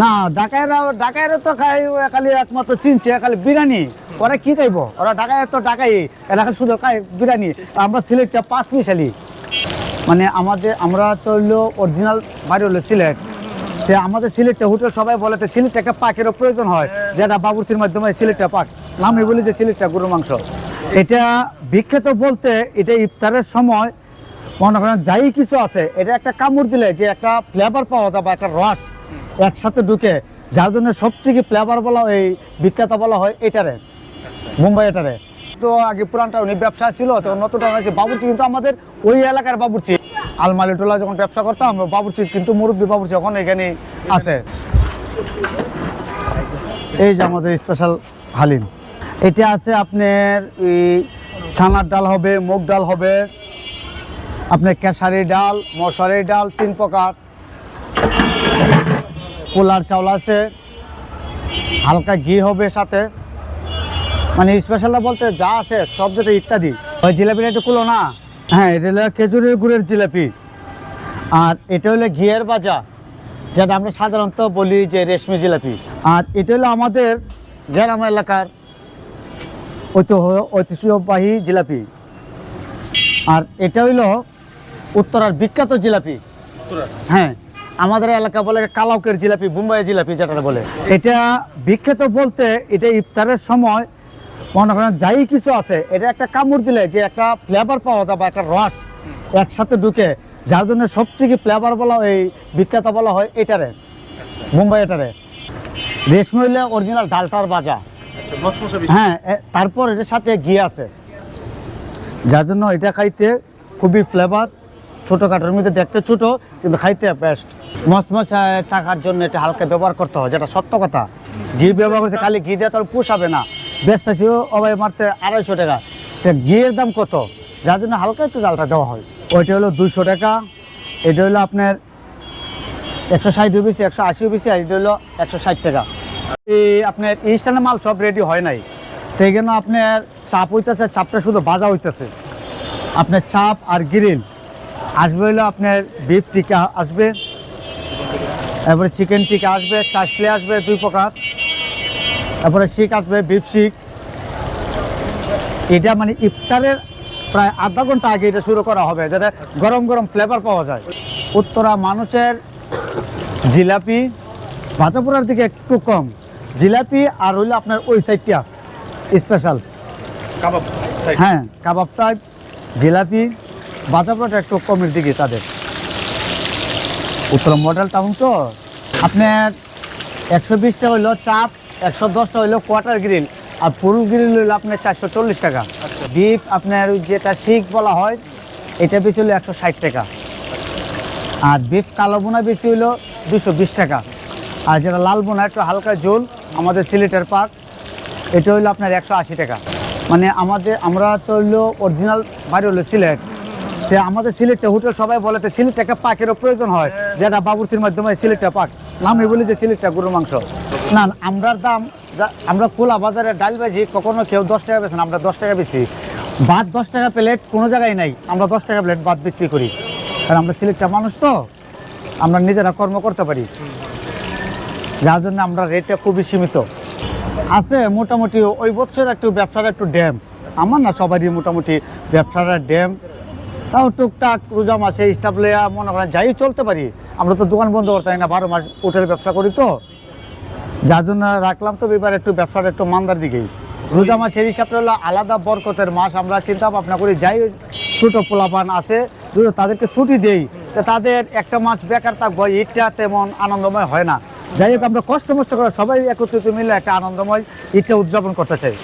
না ঢাকায়রা ঢাকায়রা তো খাই খালি একমাত্র চিনছে খালি বিরিয়ানি। ওরা কি খাইব? ওরা ঢাকায় তো ঢাকাই এলাকা শুধু খাই বিরিয়ানি। আমরা সিলেটটা পাঁচ মিশালি। মানে আমাদের, আমরা তো হইল অরিজিনাল বাড়ি হলো সিলেট। তো আমাদের সিলেটটা হোটেল সবাই বলে তো সিলেটটা একটা পাকেরও প্রয়োজন হয়, যেটা বাবুর্চির মাধ্যমে সিলেটটা পাক। নামে বলি যে সিলেটটা গরুর মাংস। এটা বিখ্যাত বলতে এটা ইফতারের সময় মনে করেন যাই কিছু আছে, এটা একটা কামড় দিলে যে একটা ফ্লেভার পাওয়া যায় বা একটা রস একসাথে ঢুকে, যার জন্য সবচেয়ে ফ্লেভার বলা এই বিখ্যাত বলা হয় এটারে, মুম্বাই এটারে। তো আগে পুরানটা উনি ব্যবসা ছিল, তো নতুনটা হয়েছে বাবুর্চি, কিন্তু আমাদের ওই এলাকার বাবুর্চি। আলমালিটোলা যখন ব্যবসা করতাম, বাবুর্চি কিন্তু মুরব্বী বাবুর্চি এখন এখানে আছে। এই যে আমাদের স্পেশাল হালিম। এটা আছে আপনার ছানার ডাল হবে, মুগ ডাল হবে, আপনার কেশারি ডাল মশারি ডাল, তিন প্রকার। পোলার চাউল আছে হালকা ঘি হবে সাথে। মানে স্পেশালটা বলতে যা আছে সব যেটা ইত্যাদি। ওই জিলাপিটা একটু কুলো না? হ্যাঁ এটা হলো খেজুরের গুড়ের জিলাপি। আর এটা হলো ঘিয়ের বাজা যেটা আমরা সাধারণত বলি যে রেশমি জিলাপি। আর এটা হলো আমাদের গ্রাম এলাকার ঐতিহ্য ঐতিহ্যবাহী জিলাপি। আর এটা হইল উত্তরার বিখ্যাত জিলাপি। হ্যাঁ আমাদের এলাকা বলে কালাউকের জিলাপি মুম্বাই জিলাপি যেটা বলে। এটা বিখ্যাত বলতে এটা ইফতারের সময় মনে করেন যাই কিছু আছে এটা একটা কামড় দিলে যে একটা ফ্লেভার পাওয়া যায় বা একটা রস একসাথে ঢুকে যার জন্য সবচেয়ে ফ্লেভার বলা এই বিখ্যাত বলা হয় এটারে মুম্বাই এটারে। রেশমি হইলে অরিজিনাল ডালটার বাজা আচ্ছা হ্যাঁ তারপর এটার সাথে ঘি আছে। যার জন্য এটা খাইতে খুবই ফ্লেভার ছোটোখাটোর মধ্যে দেখতে ছোট, কিন্তু খাইতে বেস্ট মশমশায় থাকার জন্য এটা হালকা ব্যবহার করতে হয়, যেটা সত্য কথা। ঘি ব্যবহার করছে খালি ঘি দিয়ে তোর পোষাবে না। বেচতেছি অবাই মারতে আড়াইশো টাকা। তো ঘিয়ের দাম কত? যার জন্য হালকা একটু ডালটা দেওয়া হয়। ওইটা হলো দুশো টাকা। এটা হলো আপনার একশো ষাট বেশি একশো আশি বেশি আর এটা হলো একশো ষাট টাকা। এই আপনার ইনস্ট্যান্ট মাল সব রেডি হয় নাই। সেই জন্য আপনার চাপ হইতেছে, চাপটা শুধু বাজা হইতেছে। আপনার চাপ আর গ্রিল আসবে হলো আপনার বিফ টিকা আসবে তারপরে চিকেন টিকা আসবে চাষলে আসবে দুই প্রকার তারপরে শিক আসবে বিফ শিক। এটা মানে ইফতারের প্রায় আধা ঘণ্টা আগে এটা শুরু করা হবে যাতে গরম গরম ফ্লেভার পাওয়া যায়। উত্তরা মানুষের জিলাপি ভাজাপুরার দিকে একটু কম। জিলাপি আর হইল আপনার ওই সাইডটা স্পেশাল কাবাব হ্যাঁ কাবাব সাইড জিলাপি। ভাজাপুরাটা একটু কমের দিকে তাদের। উত্তর মডেল টাউন তো আপনার একশো বিশটা হইল চাপ একশো দশটা হইল কোয়ার্টার গ্রিল আর ফুল গ্রিল হইল আপনার চারশো চল্লিশ টাকা। ডিপ আপনার ওই যেটা শিখ বলা হয় এটা বেশি হলো একশো ষাট টাকা। আর বিফ কালো বোনা বেশি হইল দুশো বিশ টাকা। আর যেটা লাল বোনা একটু হালকা ঝোল আমাদের সিলেটের পাক এটা হইল আপনার একশো আশি টাকা। মানে আমাদের আমরা তো হইল অরিজিনাল বাড়ি হলো সিলেট। আমাদের সিলেটটা হোটেল সবাই বলে সিলেটটা একটা পাকেরও প্রয়োজন হয়, যেটা বাবুর্চির মাধ্যমে সিলেটটা পাক। নামে বলি যে সিলেটটা গরুর মাংস। না আমরার দাম আমরা খোলা বাজারে ডাল বাজি কখনো কেউ দশ টাকা বেছেন আমরা দশ টাকা বেছি ভাত দশ টাকা প্লেট কোনো জায়গায় নাই, আমরা দশ টাকা প্লেট ভাত বিক্রি করি। কারণ আমরা সিলেটটা মানুষ তো, আমরা নিজেরা কর্ম করতে পারি। যার জন্য আমরা রেটটা খুবই সীমিত। আছে মোটামুটি ওই বছর একটু ব্যবসার একটু ড্যাম। আমার না সবারই মোটামুটি ব্যবসার ড্যাম। তাও টুকটাক রোজা মাসে স্টাফ লেয়া মনে করেন যাই চলতে পারি, আমরা তো দোকান বন্ধ করতে না, বারো মাস হোটেল ব্যবসা করি তো। যার জন্য রাখলাম তো এবার একটু ব্যবসার একটু মান্দার দিকেই। রোজা মাসের হিসাবটা হলো আলাদা বরকতের মাস, আমরা চিন্তা ভাবনা করি, যাই ছোট পোলাপান আছে, যদি তাদেরকে ছুটি দেই, তো তাদের একটা মাস বেকার থাকব, ঈদটা তেমন আনন্দময় হয় না। যাই হোক, আমরা কষ্ট মষ্ট করে সবাই একত্রিত মিলে একটা আনন্দময় ঈদটা উদযাপন করতে চাই।